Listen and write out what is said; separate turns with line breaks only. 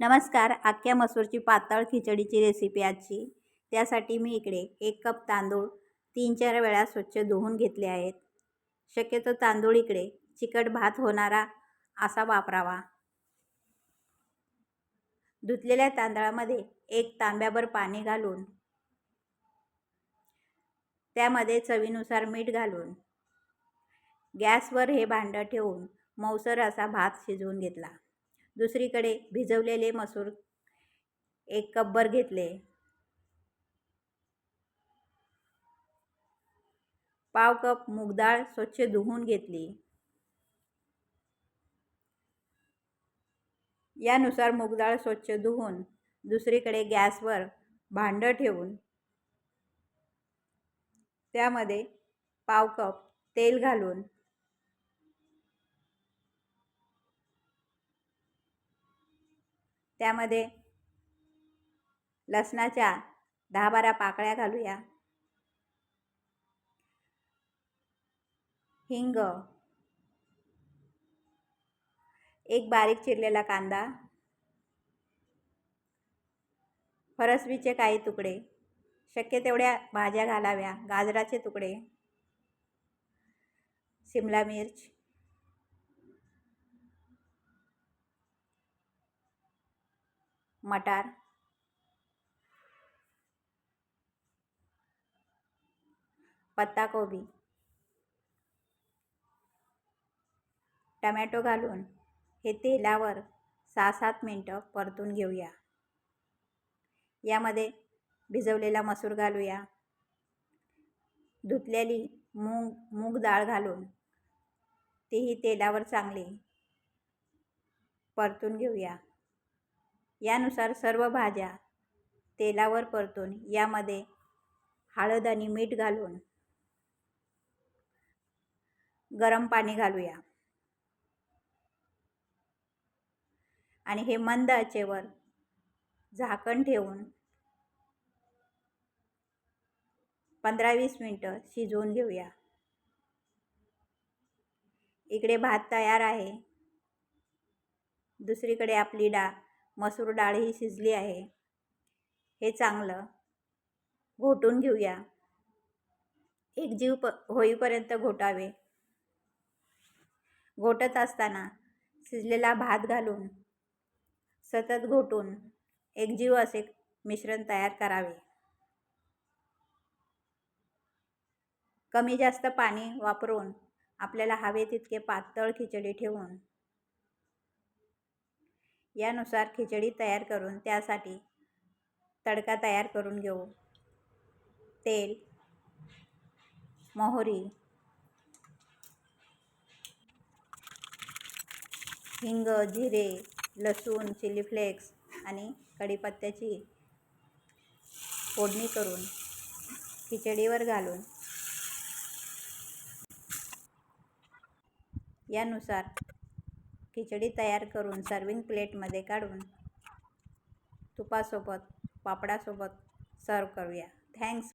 नमस्कार आख्या मसूरची पातळ खिचडीची रेसिपी आजची. त्यासाठी मी इकडे एक कप तांदूळ तीन चार वेळा स्वच्छ धुवून घेतले आहेत. शक्यतो तांदूळ इकडे चिकट भात होणारा असा वापरावा. धुतलेल्या तांदळामध्ये एक तांब्याभर पाणी घालून त्यामध्ये चवीनुसार मीठ घालून गॅसवर हे भांडं ठेवून मऊसर असा भात शिजवून घेतला. दुसरीकडे भिजवलेले मसूर एक कपभर घेतले. पाव कप मूगडाळ स्वच्छ धुवून घेतली. यानुसार मूगडाळ स्वच्छ धुवून दुसरीकडे गॅसवर भांडं ठेवून त्यामध्ये पाव कप तेल घालून त्यामध्ये लसणाच्या दहा बारा पाकळ्या घालूया. हिंग. एक बारीक चिरलेला कांदा. फरसबीचे काही तुकडे. शक्य तेवढ्या भाज्या घालाव्या. गाजराचे तुकडे. शिमला मिर्च. मटार. पत्ताकोबी टमॅटो घालून हे तेलावर सहा सात मिनटं परतून घेऊया. यामध्ये भिजवलेला मसूर घालूया. धुतलेली मूग मूग डाळ घालून तेही तेलावर चांगली परतून घेऊया. यानुसार सर्व भाज्या तेलावर परतून यामध्ये हळद आणि मीठ घालून गरम पाणी घालूया. आणि हे मंद आचेवर झाकण ठेवून पंधरा वीस मिनटं शिजवून घेऊया. इकडे भात तयार आहे. दुसरीकडे आपली डाळ. मसूर डाळही शिजली आहे. हे चांगलं घोटून घेऊया. एक जीव प होईपर्यंत घोटावे. घोटत असताना शिजलेला भात घालून सतत घोटून एकजीव असे मिश्रण तयार करावे. कमी जास्त पाणी वापरून आपल्याला हवे तितके पातळ खिचडी ठेवून यानुसार खिचडी तयार करून त्यासाठी तडका तयार करून घेऊ. तेल मोहरी हिंग जिरे लसूण चिली फ्लेक्स आणि कढीपत्त्याची फोडणी करून खिचडीवर घालून यानुसार खिचडी तयार करून सर्विंग प्लेटमध्ये काढून तुपासोबत पापडासोबत सर्व करूया. थँक्स